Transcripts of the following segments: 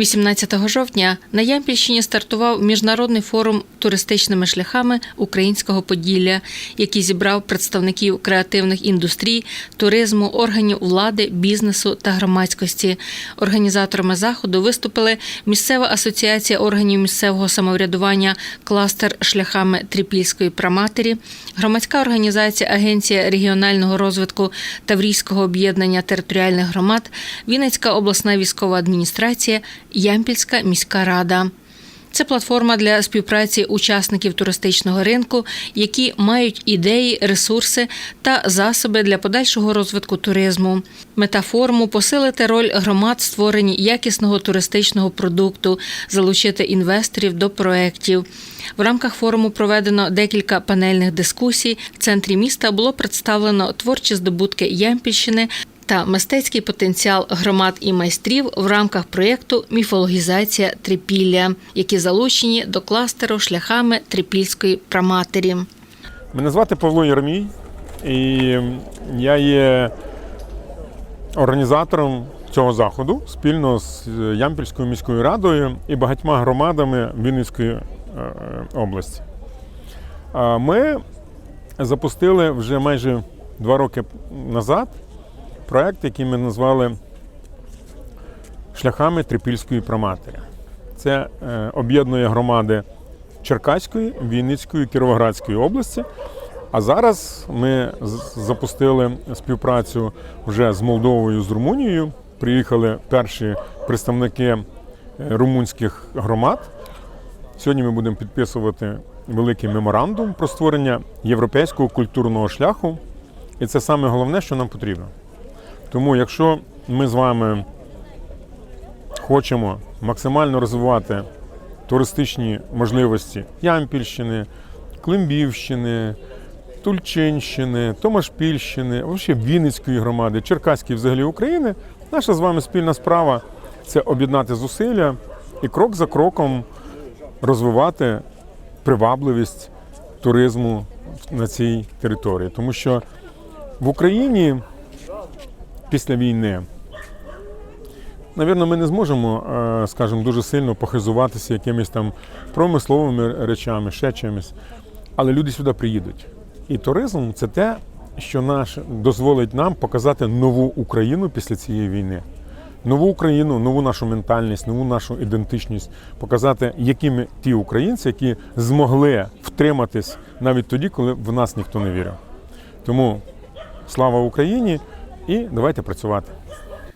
18 жовтня на Ямпільщині стартував міжнародний форум туристичними шляхами українського Поділля, який зібрав представників креативних індустрій, туризму, органів влади, бізнесу та громадськості. Організаторами заходу виступили місцева асоціація органів місцевого самоврядування кластер шляхами Трипільської праматері, громадська організація Агенція регіонального розвитку Таврійського об'єднання територіальних громад, Вінницька обласна військова адміністрація, Ямпільська міська рада. Це платформа для співпраці учасників туристичного ринку, які мають ідеї, ресурси та засоби для подальшого розвитку туризму. Мета форуму посилити роль громад створенні якісного туристичного продукту, залучити інвесторів до проєктів. В рамках форуму проведено декілька панельних дискусій. В центрі міста було представлено творчі здобутки Ямпільщини та мистецький потенціал громад і майстрів в рамках проєкту Міфологізація трипілля, які залучені до кластеру шляхами трипільської праматері. Мене звати Павло Єрмій, і я є організатором цього заходу спільно з Ямпільською міською радою і багатьма громадами Вінницької е, області. Ми запустили вже майже два роки назад проект, який ми назвали Шляхами Трипільської праматері. Це е, об'єднує громади Черкаської, Вінницької, Кіровоградської області. А зараз ми запустили співпрацю вже з Молдовою, з Румунією. Приїхали перші представники е, румунських громад. Сьогодні ми будемо підписувати великий меморандум про створення європейського культурного шляху. І це саме головне, що нам потрібно. Тому, якщо ми з вами хочемо максимально розвивати туристичні можливості Ямпільщини, Климбівщини, Тульчинщини, Томашпільщини, взагалі Вінницької громади, Черкаської взагалі України, наша з вами спільна справа це об'єднати зусилля і крок за кроком розвивати привабливість туризму на цій території. Тому що в Україні після війни Навірно, ми не зможемо, е, скажімо, дуже сильно похизуватися якимись там промисловими речами, ще чимось. Але люди сюди приїдуть. І туризм це те, що наш дозволить нам показати нову Україну після цієї війни. Нову Україну, нову нашу ментальність, нову нашу ідентичність, показати, якими ті українці, які змогли втриматись навіть тоді, коли в нас ніхто не вірив. Тому слава Україні і давайте працювати.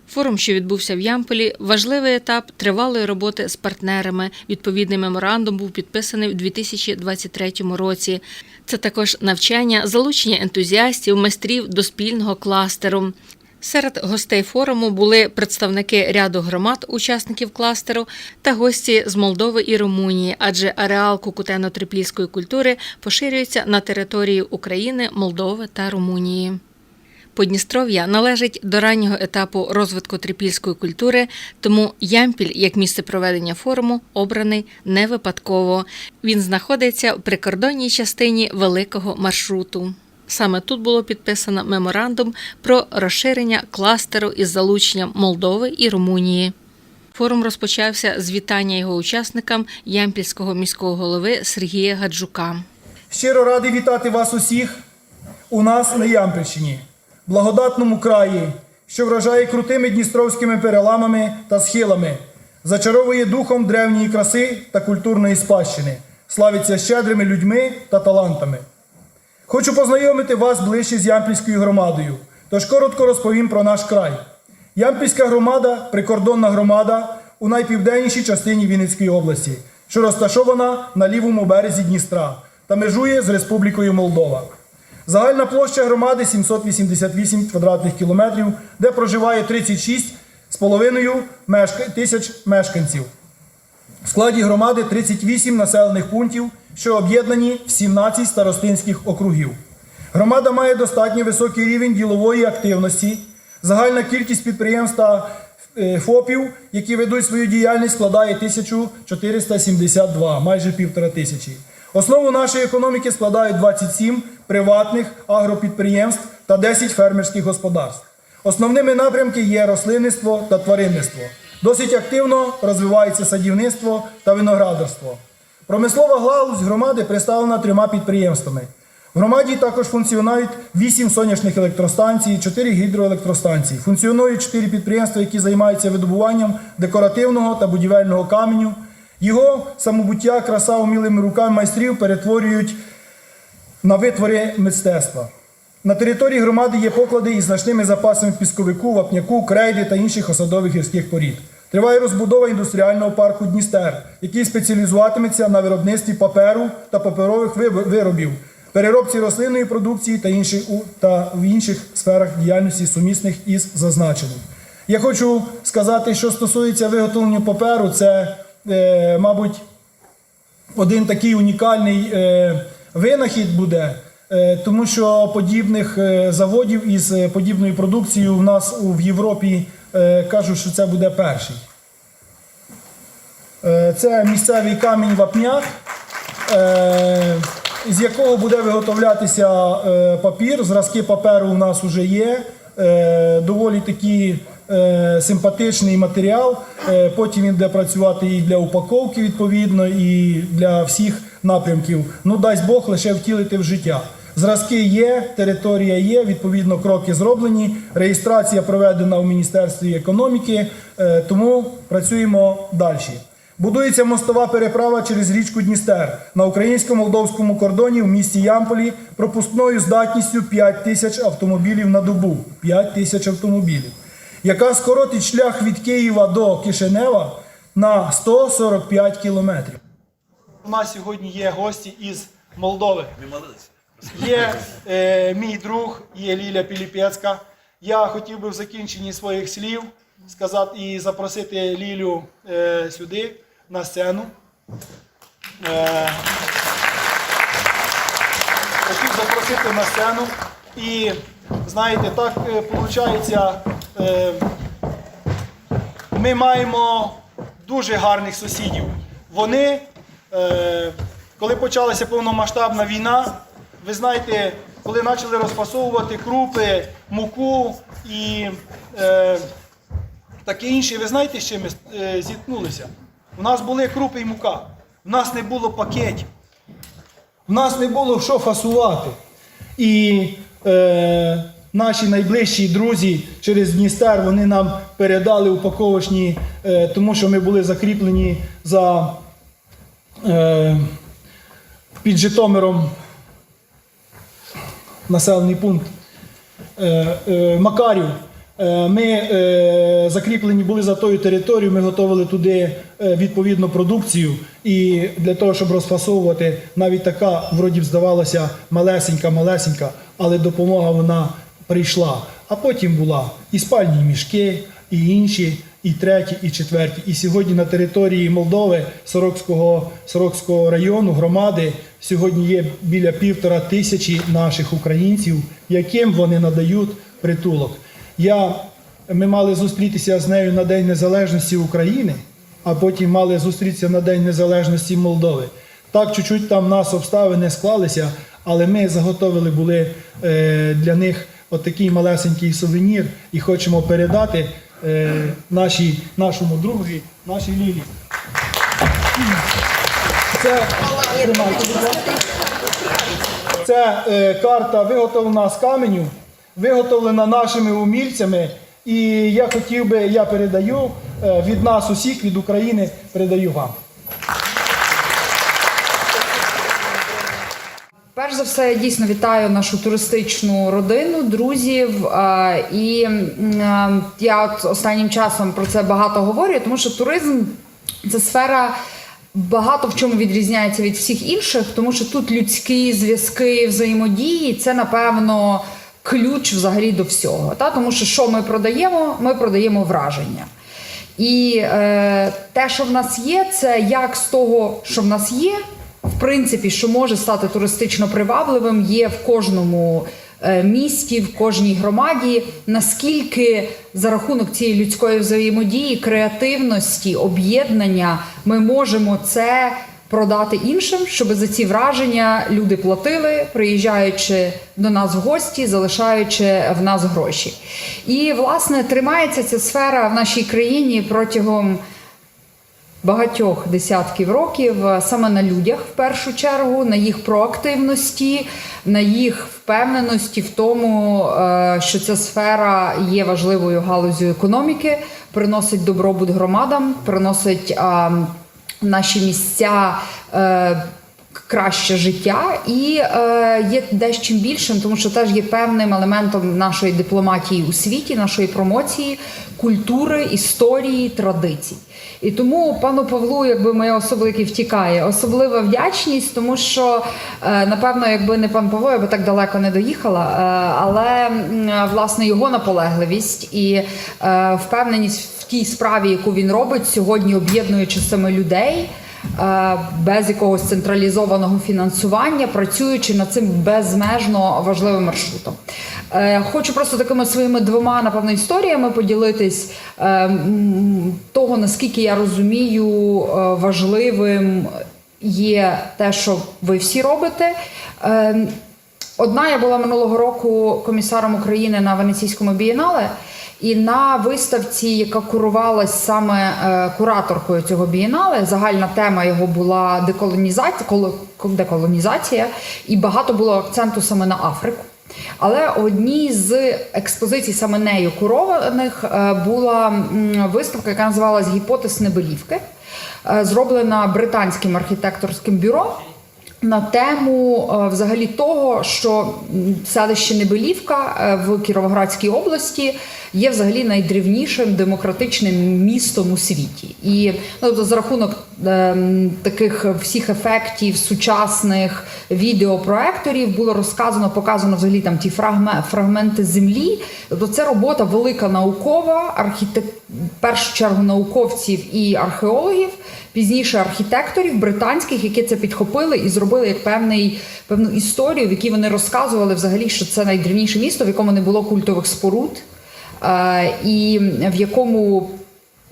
Форум, що відбувся в Ямполі, важливий етап тривалої роботи з партнерами. Відповідний меморандум був підписаний у 2023 році. Це також навчання, залучення ентузіастів, майстрів до спільного кластеру. Серед гостей форуму були представники ряду громад, учасників кластеру та гості з Молдови і Румунії, адже ареал кукутено-триплійської культури поширюється на території України, Молдови та Румунії. Подністров'я належить до раннього етапу розвитку трипільської культури, тому Ямпіль, як місце проведення форуму, обраний не випадково. Він знаходиться в прикордонній частині великого маршруту. Саме тут було підписано меморандум про розширення кластеру із залученням Молдови і Румунії. Форум розпочався з вітання його учасникам ямпільського міського голови Сергія Гаджука. Щиро радий вітати вас усіх у нас на Ямпільщині, благодатному краї, що вражає крутими дністровськими переламами та схилами, зачаровує духом древньої краси та культурної спадщини, славиться щедрими людьми та талантами. Хочу познайомити вас ближче з Ямпільською громадою, тож коротко розповім про наш край. Ямпільська громада прикордонна громада у найпівденнішій частині Вінницької області, що розташована на лівому березі Дністра та межує з Республікою Молдова. Загальна площа громади 788 квадратних кілометрів, де проживає 36,5 тисяч мешканців. В складі громади 38 населених пунктів, що об'єднані в 17 старостинських округів. Громада має достатньо високий рівень ділової активності. Загальна кількість підприємств та е, ФОПів, які ведуть свою діяльність, складає 1472, майже півтора тисячі. Основу нашої економіки складають 27 приватних агропідприємств та 10 фермерських господарств. Основними напрямки є рослинництво та тваринництво. Досить активно розвивається садівництво та виноградарство. Промислова галузь громади представлена трьома підприємствами. В громаді також функціонують 8 сонячних електростанцій, 4 гідроелектростанції. Функціонують 4 підприємства, які займаються видобуванням декоративного та будівельного каменю. Його самобуття, краса умілими руками майстрів перетворюють на витвори мистецтва. На території громади є поклади із значними запасами пісковику, вапняку, крейди та інших осадових гірських порід. Триває розбудова індустріального парку Дністер, який спеціалізуватиметься на виробництві паперу та паперових виробів, переробці рослинної продукції та інших, та в інших сферах діяльності сумісних із зазначеним. Я хочу сказати, що стосується виготовлення паперу, це, е, мабуть, один такий унікальний е, винахід буде, е, тому що подібних заводів із подібною продукцією в нас в Європі кажуть, що це буде перший. Це місцевий камінь вапняк, з якого буде виготовлятися папір. Зразки паперу у нас вже є. Доволі такий е, симпатичний матеріал. Е, потім він буде працювати і для упаковки, відповідно, і для всіх напрямків. Ну, дасть Бог лише втілити в життя. Зразки є, територія є, відповідно, кроки зроблені. Реєстрація проведена у Міністерстві економіки, е, тому працюємо далі. Будується мостова переправа через річку Дністер на українсько-молдовському кордоні в місті Ямполі пропускною здатністю 5 тисяч автомобілів на добу. 5 тисяч автомобілів, яка скоротить шлях від Києва до Кишинева на 145 кілометрів. У нас сьогодні є гості із Молдови. Є е, мій друг, є Ліля Піліпецька. Я хотів би в закінченні своїх слів сказати і запросити Лілю е, сюди, на сцену. Е, хотів запросити на сцену. І знаєте, так виходить, е, ми маємо дуже гарних сусідів. Вони, е, коли почалася повномасштабна війна, ви знаєте, коли почали розфасовувати крупи, муку і е, таке інше, ви знаєте, з чим ми е, зіткнулися? У нас були крупи і мука, у нас не було пакетів, у нас не було що фасувати. І е, наші найближчі друзі через Дністер вони нам передали упаковочні, е, тому що ми були закріплені за е, під Житомиром населений пункт е, Макарів. Ми закріплені були за тою територією, ми готували туди відповідну продукцію. І для того, щоб розфасовувати, навіть така, вроді б, здавалося, малесенька, малесенька, але допомога вона прийшла. А потім була і спальні мішки, і інші, і треті, і четверті. І сьогодні на території Молдови, Сорокського, Сорокського району, громади, сьогодні є біля півтора тисячі наших українців, яким вони надають притулок. Я, ми мали зустрітися з нею на День Незалежності України, а потім мали зустрітися на День Незалежності Молдови. Так, чуть-чуть там нас обставини склалися, але ми заготовили були е, для них отакий малесенький сувенір і хочемо передати е, нашій, нашому другові, нашій Лілі. Це. Це е, карта виготовлена з каменю, виготовлена нашими умільцями. І я хотів би, я передаю е, від нас усіх, від України, передаю вам. Перш за все, я дійсно вітаю нашу туристичну родину, друзів. Е, І е, я от останнім часом про це багато говорю, тому що туризм це сфера. Багато в чому відрізняється від всіх інших, тому що тут людські зв'язки, взаємодії це напевно ключ взагалі до всього. Та? Тому що що ми продаємо? Ми продаємо враження. І е, те, що в нас є, це як з того, що в нас є, принципі, що може стати туристично привабливим, є в кожному е, місті, в кожній громаді. Наскільки за рахунок цієї людської взаємодії, креативності, об'єднання ми можемо це продати іншим, щоб за ці враження люди платили, приїжджаючи до нас в гості, залишаючи в нас гроші. І власне тримається ця сфера в нашій країні протягом багатьох десятків років е, саме на людях в першу чергу, на їх проактивності, на їх впевненості в тому, е, що ця сфера є важливою галузю економіки, приносить добробут громадам, приносить наші місця. Краще життя і е, є дещим більшим, тому що теж є певним елементом нашої дипломатії у світі, нашої промоції, культури, історії, традицій. І тому пану Павлу, якби моя який втікає, особлива вдячність, тому що е, напевно, якби не пан Павло, я би так далеко не доїхала. Е, але власне його наполегливість і е, впевненість в тій справі, яку він робить сьогодні, об'єднуючи саме людей. Е, Без якогось централізованого фінансування, працюючи над цим безмежно важливим маршрутом. Е, Хочу просто такими своїми двома напевно історіями поділитись е, того, наскільки я розумію, важливим є те, що ви всі робите. Одна я була минулого року комісаром України на Венеційському бієнале, і на виставці, яка курувалась саме е, кураторкою цього бієнале, загальна тема його була деколонізація, коло- деколонізація, і багато було акценту саме на Африку. Але одній з експозицій саме нею курованих е, була виставка, яка називалась Гіпотез Небелівки, е, зроблена британським архітекторським бюро на тему е, взагалі того, що селище Небелівка е, в Кіровоградській області є взагалі найдрівнішим демократичним містом у світі. І ну, тобто, за рахунок е, таких всіх ефектів сучасних відеопроекторів було розказано, показано взагалі там ті фрагме- фрагменти землі. Тобто це робота велика наукова, архітек... в першу чергу науковців і археологів пізніше архітекторів британських, які це підхопили і зробили як певний певну історію, в якій вони розказували взагалі, що це найдрівніше місто, в якому не було культових споруд, е, і в якому.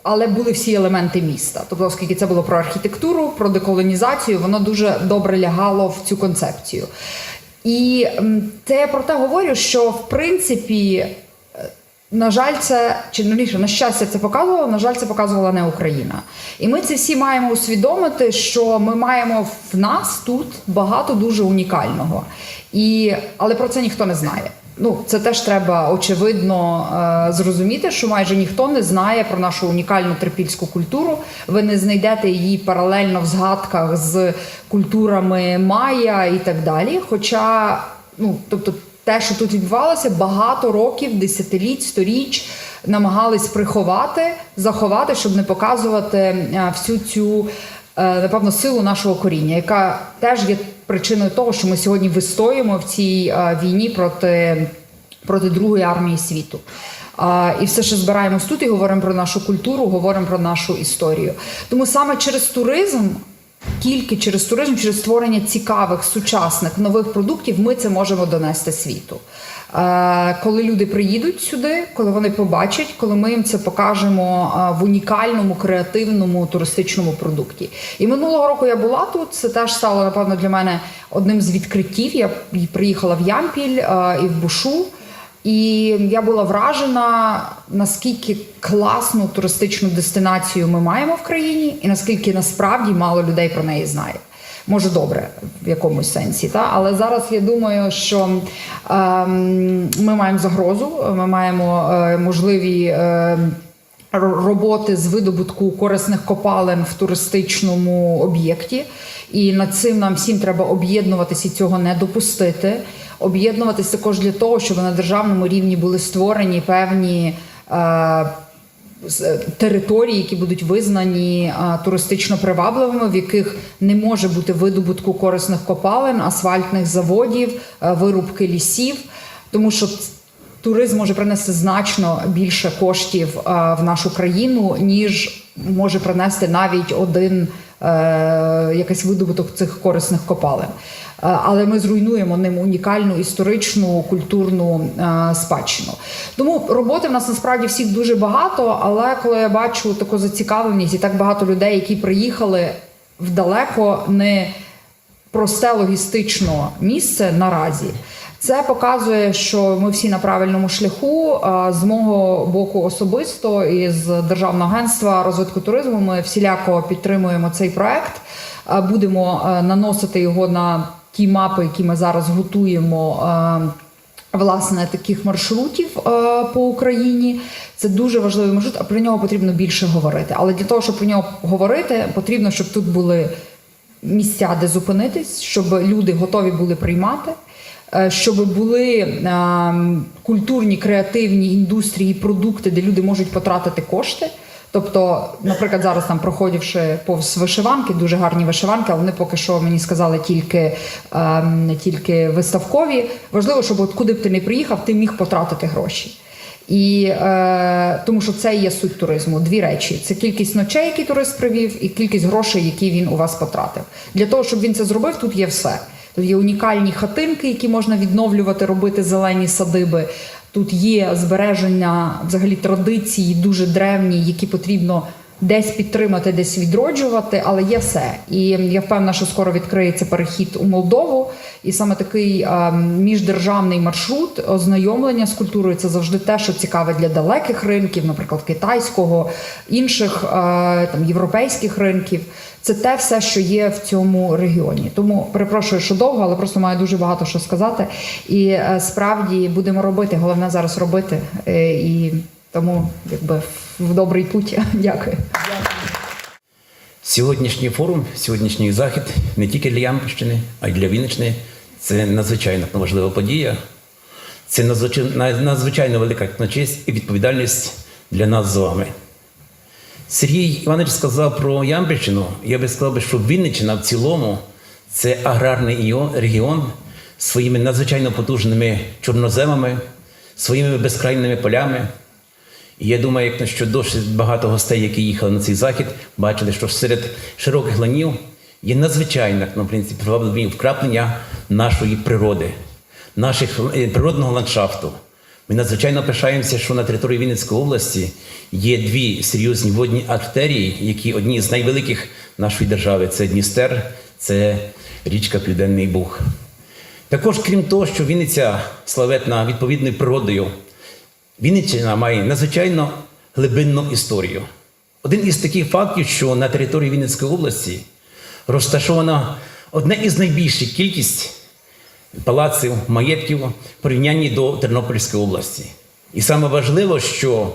Але були всі елементи міста. Тобто, оскільки це було про архітектуру, про деколонізацію, воно дуже добре лягало в цю концепцію. І це я про те говорю, що в принципі на жаль, це чи новіше, на щастя, це показувало. На жаль, це показувала не Україна. І ми це всі маємо усвідомити, що ми маємо в нас тут багато дуже унікального. І, але про це ніхто не знає. Ну, це теж треба очевидно е, зрозуміти, що майже ніхто не знає про нашу унікальну трипільську культуру. Ви не знайдете її паралельно в згадках з культурами Майя і так далі. Хоча, ну тобто, те, що тут відбувалося, багато років, десятиліть, сторіч намагались приховати, заховати, щоб не показувати е, всю цю е, напевно силу нашого коріння, яка теж є причиною того, що ми сьогодні вистоїмо в цій е, війні проти, проти другої армії світу. І все ще збираємось тут і говоримо про нашу культуру, говоримо про нашу історію. Тому саме через туризм тільки через туризм, через створення цікавих, сучасних нових продуктів ми це можемо донести світу. Е, Коли люди приїдуть сюди, коли вони побачать, коли ми їм це покажемо е, в унікальному, креативному туристичному продукті. І минулого року я була тут. Це теж стало напевно для мене одним з відкриттів. Я приїхала в Ямпіль е, і в Бушу. І я була вражена, наскільки класну туристичну дестинацію ми маємо в країні, і наскільки насправді мало людей про неї знає. Може, добре в якомусь сенсі, та але зараз я думаю, що ем, ми маємо загрозу, ми маємо е, можливі. Е, роботи з видобутку корисних копалин в туристичному об'єкті. І над цим нам всім треба об'єднуватися і цього не допустити. Об'єднуватись також для того, щоб на державному рівні були створені певні. Е- території, які будуть визнані а, туристично привабливими, в яких не може бути видобутку корисних копалин, асфальтних заводів, е, вирубки лісів, тому що туризм може принести значно більше коштів а, в нашу країну, ніж може принести навіть один е, якийсь видобуток цих корисних копалин. Е, Але ми зруйнуємо ним унікальну історичну культурну е, спадщину. Тому роботи в нас насправді всіх дуже багато. Але коли я бачу таку зацікавленість і так багато людей, які приїхали в далеко не просте логістично місце наразі. Це показує, що ми всі на правильному шляху. З мого боку особисто і з Державного агентства розвитку туризму ми всіляко підтримуємо цей проект. Будемо е, наносити його на ті мапи, які ми зараз готуємо. е, Власне, таких маршрутів е, по Україні це дуже важливий маршрут, а про нього потрібно більше говорити. Але для того, щоб про нього говорити, потрібно, щоб тут були місця, де зупинитись, щоб люди готові були приймати, щоб були е, культурні, креативні індустрії, продукти, де люди можуть потратити кошти. Тобто, наприклад, зараз там проходивши повз вишиванки, дуже гарні вишиванки, але вони поки що мені сказали тільки, ем, тільки виставкові. Важливо, щоб от куди б ти не приїхав, ти міг потратити гроші. І е, тому що це є суть туризму. Дві речі: це кількість ночей, які турист привів, і кількість грошей, які він у вас потратив. Для того, щоб він це зробив, тут є все. Тут є унікальні хатинки, які можна відновлювати, робити зелені садиби. Тут є збереження взагалі традиції дуже древні, які потрібно десь підтримати, десь відроджувати, але є все. І я впевнена, що скоро відкриється перехід у Молдову. І саме такий міждержавний маршрут ознайомлення з культурою це завжди те, що цікаве для далеких ринків, наприклад, китайського, інших там європейських ринків. Це те все, що є в цьому регіоні. Тому перепрошую, що довго, але просто маю дуже багато що сказати. І е, справді будемо робити. Головне зараз робити. Е, і тому якби в добрий путь. Дякую. Сьогоднішній форум, сьогоднішній захід не тільки для Ямпільщини, а й для Вінниччини – це надзвичайно важлива подія. Це надзвичайно велика честь і відповідальність для нас з вами. Сергій Іванович сказав про Ямпільщину. Я би сказав, що Вінниччина в цілому це аграрний регіон з своїми надзвичайно потужними чорноземами, своїми безкрайними полями. І я думаю, як що досить багато гостей, які їхали на цей захід, бачили, що серед широких ланів є надзвичайне, ну, в принципі, вкраплення нашої природи, наших е, природного ландшафту. Ми надзвичайно пишаємося, що на території Вінницької області є дві серйозні водні артерії, які одні з найвеликих нашої держави це Дністер, це річка Південний Буг. Також, крім того, що Вінниця славетна відповідною природою, Вінниччина має надзвичайно глибинну історію. Один із таких фактів, що на території Вінницької області розташована одна із найбільших кількість палаців, маєтків в порівнянні до Тернопільської області. І саме важливо, що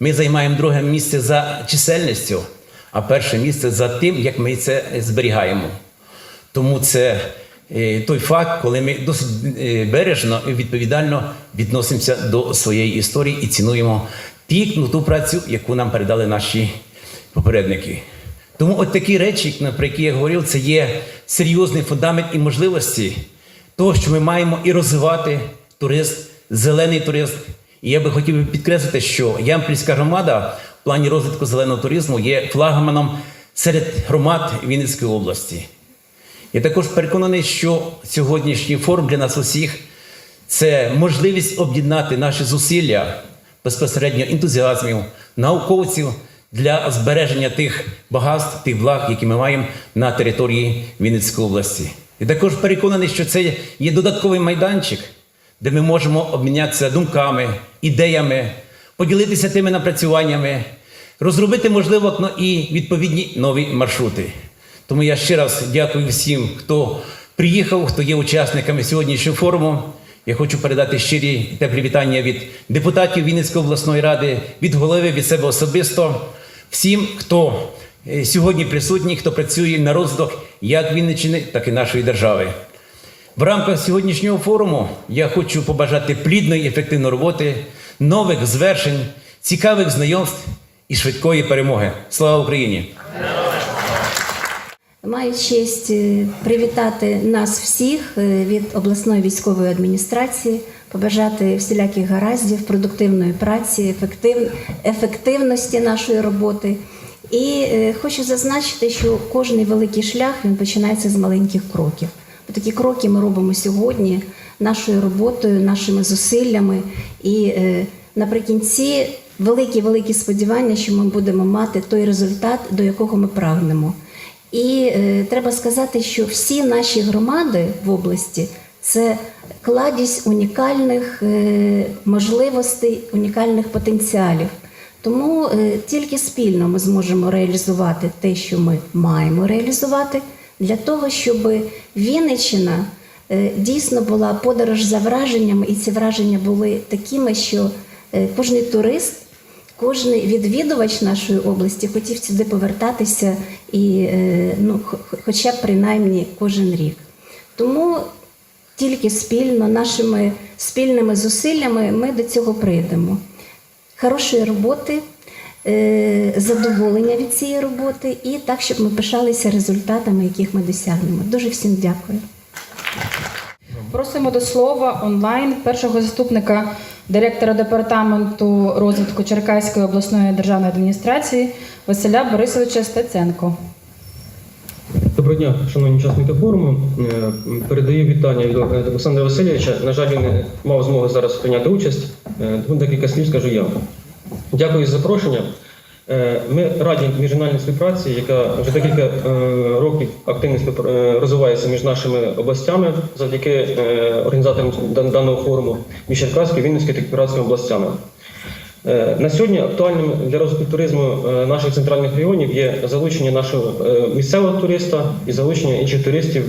ми займаємо друге місце за чисельністю, а перше місце за тим, як ми це зберігаємо. Тому це е, той факт, коли ми досить е, бережно і відповідально відносимося до своєї історії і цінуємо ті, ну, ту працю, яку нам передали наші попередники. Тому от такі речі, про які я говорив, це є серйозний фундамент і можливості того, що ми маємо і розвивати туризм, зелений туризм. І я би хотів підкреслити, що Ямпільська громада в плані розвитку зеленого туризму є флагманом серед громад Вінницької області. Я також переконаний, що сьогоднішній форум для нас усіх це можливість об'єднати наші зусилля безпосередньо ентузіазмів, науковців для збереження тих багатств, тих благ, які ми маємо на території Вінницької області. І також переконаний, що це є додатковий майданчик, де ми можемо обмінятися думками, ідеями, поділитися тими напрацюваннями, розробити, можливо, ну, і відповідні нові маршрути. Тому я ще раз дякую всім, хто приїхав, хто є учасниками сьогоднішнього форуму. Я хочу передати щирі і теплі вітання від депутатів Вінницької обласної ради, від голови, від себе особисто, всім, хто е, сьогодні присутній, хто працює на розвиток як Вінниччини, так і нашої держави. В рамках сьогоднішнього форуму я хочу побажати плідної ефективної роботи, нових звершень, цікавих знайомств і швидкої перемоги. Слава Україні! Маю честь е, привітати нас всіх е, від обласної військової адміністрації, побажати всіляких гараздів, продуктивної праці, ефективності нашої роботи. І е, хочу зазначити, що кожний великий шлях він починається з маленьких кроків. Такі кроки ми робимо сьогодні нашою роботою, нашими зусиллями. І е, наприкінці великі великі сподівання, що ми будемо мати той результат, до якого ми прагнемо. І е, треба сказати, що всі наші громади в області це кладість унікальних е, можливостей, унікальних потенціалів. Тому е, тільки спільно ми зможемо реалізувати те, що ми маємо реалізувати, для того, щоб Вінниччина е, дійсно була подорож за враженнями, і ці враження були такими, що е, кожний турист, кожен відвідувач нашої області хотів сюди повертатися і ну, хоча б принаймні кожен рік. Тому тільки спільно, нашими спільними зусиллями ми до цього прийдемо. Хорошої роботи, е, задоволення від цієї роботи і так, щоб ми пишалися результатами, яких ми досягнемо. Дуже всім дякую. Просимо до слова онлайн першого заступника директора департаменту розвитку Черкаської обласної державної адміністрації Василя Борисовича Стеценко. Доброго дня, шановні учасники форуму. Е, Передаю вітання від Олександра Васильовича. На жаль, він не мав змоги зараз прийняти участь. Е, Тому декілька слів скажу я. Дякую за запрошення. Е, Ми раді міжнародній співпраці, яка вже декілька років активно розвивається між нашими областями завдяки організаторам даного форуму між Черкаською, Вінницькою та Кіровоградською областями. Е, На сьогодні актуальним для розвитку туризму е, наших центральних регіонів є залучення нашого е, місцевого туриста і залучення інших туристів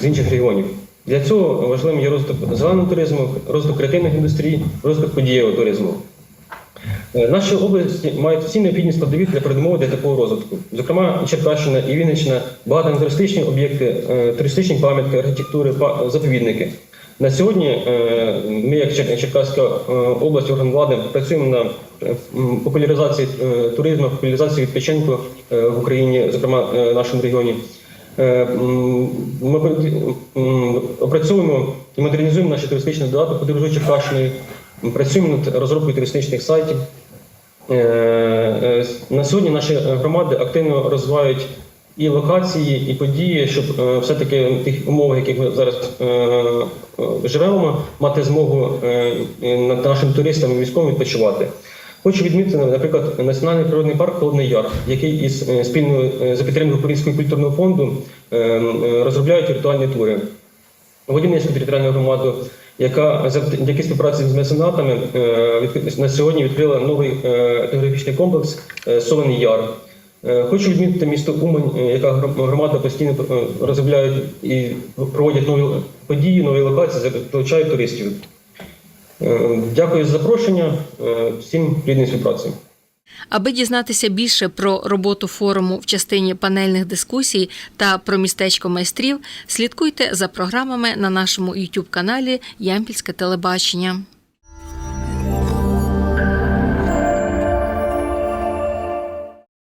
з інших регіонів. Для цього важливим є розвиток зеленого туризму, розвиток креативних індустрій, розвиток подієвого туризму. Наші області мають всі необхідні складові для передумови для такого розвитку. Зокрема, Черкащина і Вінниччина, багато туристичні об'єкти, туристичні пам'ятки, архітектури, заповідники. На сьогодні е, ми, як Черкаська е, область, орган влади, працюємо на е, популяризації туризму, популяризації відпочинку в Україні, зокрема в нашому регіоні. Ми опрацьовуємо і модернізуємо наші туристичні додатки подорожуючи Черкащиною, працюємо над розробкою туристичних сайтів. На сьогодні наші громади активно розвивають і локації, і події, щоб е, все-таки в тих умовах, яких ми зараз е, е, живемо, мати змогу нашим туристам і військовим відпочивати. Хочу відмітити, наприклад, Національний природний парк Холодний Яр, який із спільною е, за підтримки Українського культурного фонду розробляють віртуальні тури. Водівницьку територіальну громаду, яка завдяки співпраці з меценатами на сьогодні відкрила новий етнографічний комплекс Солений Яр. Е, Хочу відмітити місто Умань, е, яка громада постійно е, розробляють і проводять нові події, нові локації, залучають туристів. Дякую за запрошення. Всім плідної співпраці. Аби дізнатися більше про роботу форуму в частині панельних дискусій та про містечко майстрів, слідкуйте за програмами на нашому youtube каналі Ямпільське телебачення.